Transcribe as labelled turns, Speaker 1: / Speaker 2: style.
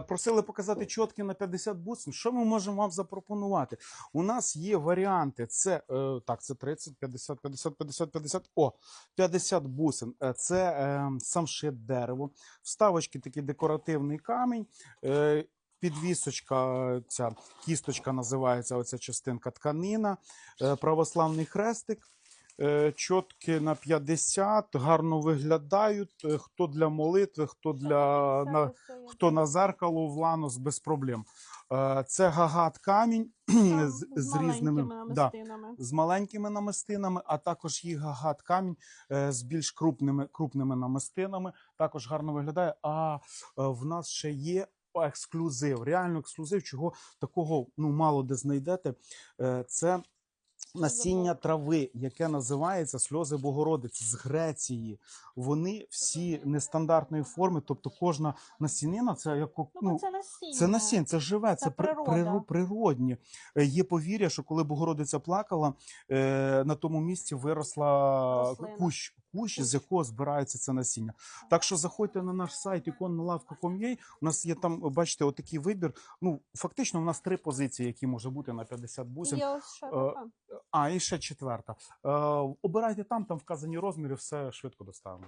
Speaker 1: Просили показати чотки на 50 бусин. Що ми можемо вам запропонувати? У нас є варіанти. Це е, так, це 30, 50, 50, 50, 50. О, 50 бусин. Е, Це е, самшит дерево, вставочки такий декоративний камінь. Е, Підвісочка, ця кісточка називається оця частинка тканина, е, православний хрестик, чотки на 50, гарно виглядають. е, Хто для молитви, хто для на, хто на зеркало в ланос без проблем. Е, Це гагат камінь з, з різними да, з маленькими намистинами, а також є гагат камінь е, з більш крупними, крупними намистинами. Також гарно виглядає. А е, в нас ще є ексклюзив, реально ексклюзив, чого такого ну мало де знайдете. Е, Це насіння трави, яке називається сльози Богородиці з Греції. Вони всі нестандартної форми, тобто кожна насінина це як
Speaker 2: Ну,
Speaker 1: ну,
Speaker 2: це насіння.
Speaker 1: це насіння, це живе, це,
Speaker 2: Це природа.
Speaker 1: природні. Е, Є повір'я, що коли Богородиця плакала, е, на тому місці виросла
Speaker 2: Рослина.
Speaker 1: кущ, кущ, з якого збирається це насіння. Так що заходьте на наш сайт ikonналавка.com.ua, У нас є там, бачите, отакий вибір. Ну, фактично, у нас три позиції, які може бути на 50 бусин.
Speaker 2: Є ще така.
Speaker 1: А, і ще четверта. Е, обирайте там, там вказані розміри, все швидко доставимо.